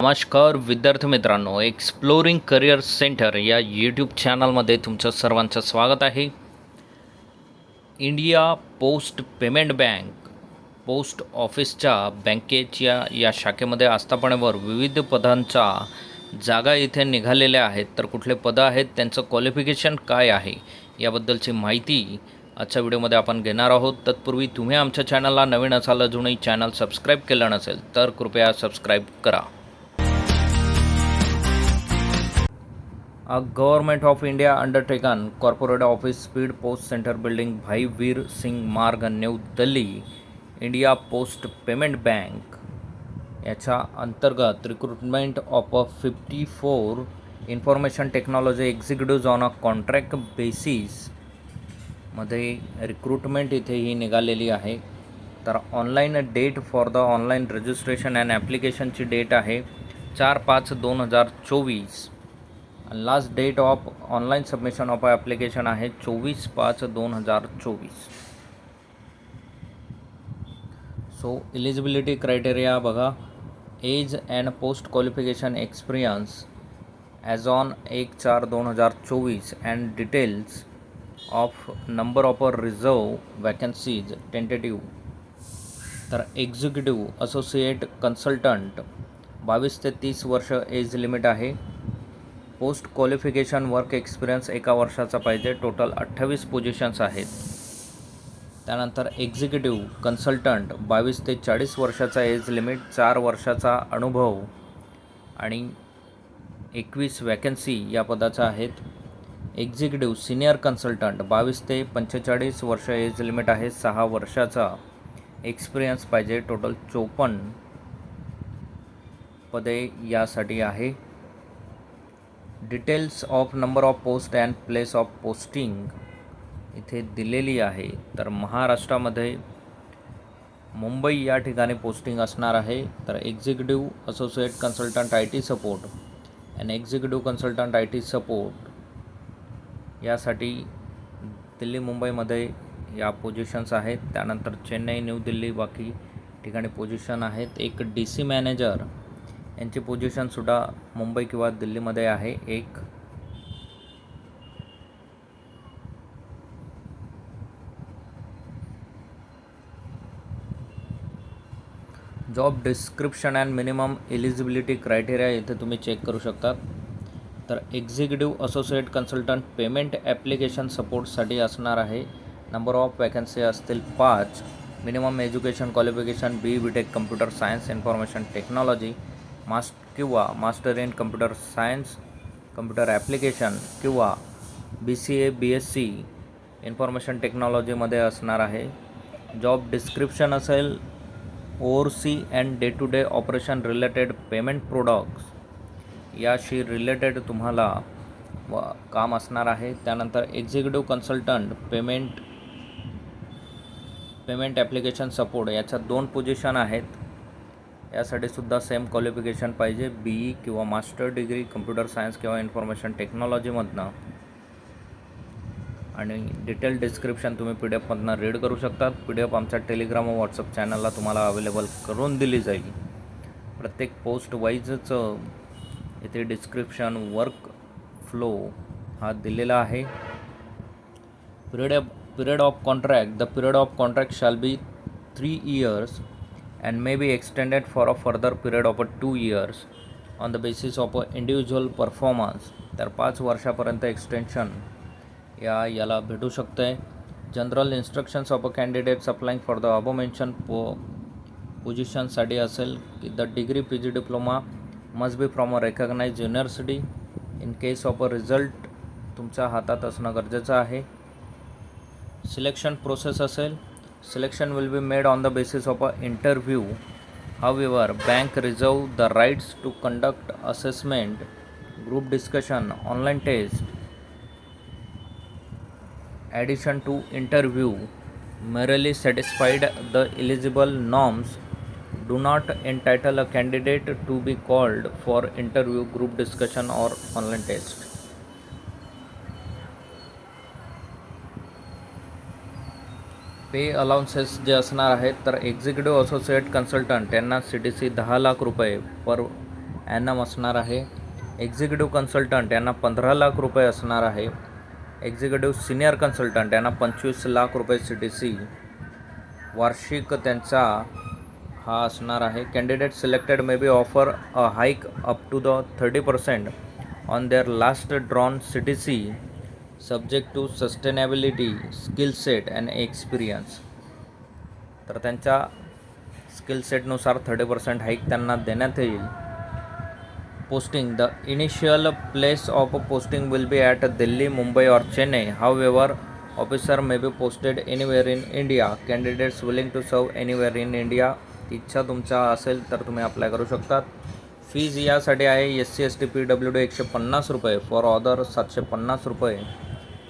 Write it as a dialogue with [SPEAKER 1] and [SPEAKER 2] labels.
[SPEAKER 1] नमस्कार विद्यार्थी मित्रांनो एक्सप्लोरिंग करिअर सेंटर या यूट्यूब चॅनलमध्ये तुमचं सर्वांचं स्वागत आहे. India post payment bank post ऑफिसच्या बँकेच्या या शाखेमध्ये आस्थापनेवर विविध पदांच्या जागा इथे निघालेल्या आहेत. तर कुठले पदं आहेत त्यांचं क्वालिफिकेशन काय आहे याबद्दलची माहिती आजच्या व्हिडिओमध्ये आपण घेणार आहोत. तत्पूर्वी तुम्ही आमच्या चॅनलला नवीन असाल अजूनही चॅनल सबस्क्राईब केलं नसेल तर कृपया सबस्क्राईब करा. A of India undertaken corporate office speed post centre building Bhai Vir Singh Marg New Delhi India post payment bank. याच्या अंतर्गत recruitment of a fifty four information technology executives on a contract बेसिसमध्ये recruitment इथे ही निघालेली आहे. तर online date for the online registration and ॲप्लिकेशनची date आहे चार पाच दोन हजार चोवीस. Last date of online submission of application आहे चोवीस पाच दोन हजार चोवीस. सो इलिजिबिलिटी क्रायटेरिया बघा. Age and post qualification experience as on एक चार दोन हजार चोवीस and details of number of a reserve vacancies tentative तर एक्झिक्युटिव्ह असोसिएट कन्सल्टंट बावीस ते तीस वर्ष एज लिमिट आहे. पोस्ट क्वालिफिकेशन वर्क एक्सपिरियन्स एका वर्षाचा पाहिजे. टोटल अठ्ठावीस पोझिशन्स आहेत. त्यानंतर एक्झिक्युटिव्ह कन्सल्टंट बावीस ते चाळीस वर्षाचा एज लिमिट चार वर्षाचा अनुभव आणि एकवीस वॅकन्सी या पदाचा आहेत. एक्झिक्युटिव्ह सिनियर कन्सल्टंट बावीस ते पंचेचाळीस वर्ष एज लिमिट आहे. सहा वर्षाचा एक्सपिरियन्स पाहिजे. टोटल चोपन्न पदे यासाठी आहे. Details of number of post and place of posting इथे दिलेली आहे. तर महाराष्ट्रामध्ये मुंबई या ठिकाणी पोस्टिंग असणार आहे. तर executive associate consultant I T support and executive consultant I T support यासाठी दिल्ली मुंबईमध्ये या पोझिशन्स आहेत. त्यानंतर चेन्नई न्यू दिल्ली बाकी ठिकाणी पोझिशन आहेत. एक डी सी मॅनेजर यांची पोझिशनसुद्धा मुंबई किंवा दिल्लीमध्ये आहे. एक. Job description and minimum eligibility criteria येथे तुम्ही चेक करू शकता. तर executive associate consultant payment application सपोर्टसाठी असणार आहे. नंबर ऑफ वॅकन्सी असतील पाच. Minimum education qualification B B tech computer science information technology मास किंवा master in computer science computer application किंवा B C A B S C information टेक्नॉलॉजीमध्ये असणार आहे. Job description असेल oversee and day to day operation related payment products याशी related तुम्हाला व काम असणार आहे. त्यानंतर executive consultant payment payment application support याच्यात दोन पोझिशन आहेत. यासाठी सुद्धा सेम क्वालिफिकेशन पाहिजे. बी ई किंवा मास्टर डिग्री कम्प्युटर सायन्स किंवा इन्फॉर्मेशन टेक्नॉलॉजीमधनं आणि डिटेल डिस्क्रिप्शन तुम्ही पी डी एफमधनं रीड करू शकतात. पी डी एफ आमच्या टेलिग्राम व व्हॉट्सअप चॅनलला तुम्हाला अवेलेबल करून दिली जाईल. प्रत्येक पोस्ट वाईजच इथे डिस्क्रिप्शन वर्क फ्लो हा दिलेला आहे. Period period of contract the period of contract shall be three years and may be extended for a further period of a two years on the basis of a individual performance. तर पाच वर्षापर्यंत extension या याला भेटू शकतं. आहे general instructions of a candidate supplying for the above mention पो पोझिशनसाठी असेल की the degree P G diploma must be from a recognise university in case of a result तुमच्या हातात असणं गरजेचं आहे. सिलेक्शन प्रोसेस असेल. Selection will be made on the basis of an interview. However bank reserve the rights to conduct assessment group discussion online test addition to interview. Merely satisfied the eligible norms do not entitle a candidate to be called for interview group discussion or online test pay allowances जे असणार आहेत तर executive associate consultant यांना C T C दहा लाख रुपये per annum असणार आहे. Executive consultant यांना पंधरा लाख रुपये असणार आहे. एक्झिक्युटिव्ह सिनियर कन्सल्टंट यांना पंचवीस लाख रुपये सी टी सी वार्षिक त्यांचा हा असणार आहे. Candidate selected may be offer a hike up to the thirty percent on their last drawn C T C subject to sustainability skill set and experience तर त्यांच्या स्किल सेटनुसार थर्टी पर्सेंट हाईक त्यांना देण्यात येईल. Posting the initial place of posting will be at Delhi Mumbai or Chennai however officer may be posted anywhere in India candidates willing to serve anywhere in India इच्छा तुमच्या असेल तर तुम्ही apply करू शकतात. फीज यासाठी आहे S C S T P W D एकशे पन्नास रुपये. फॉर ऑदर सातशे पन्नास रुपये.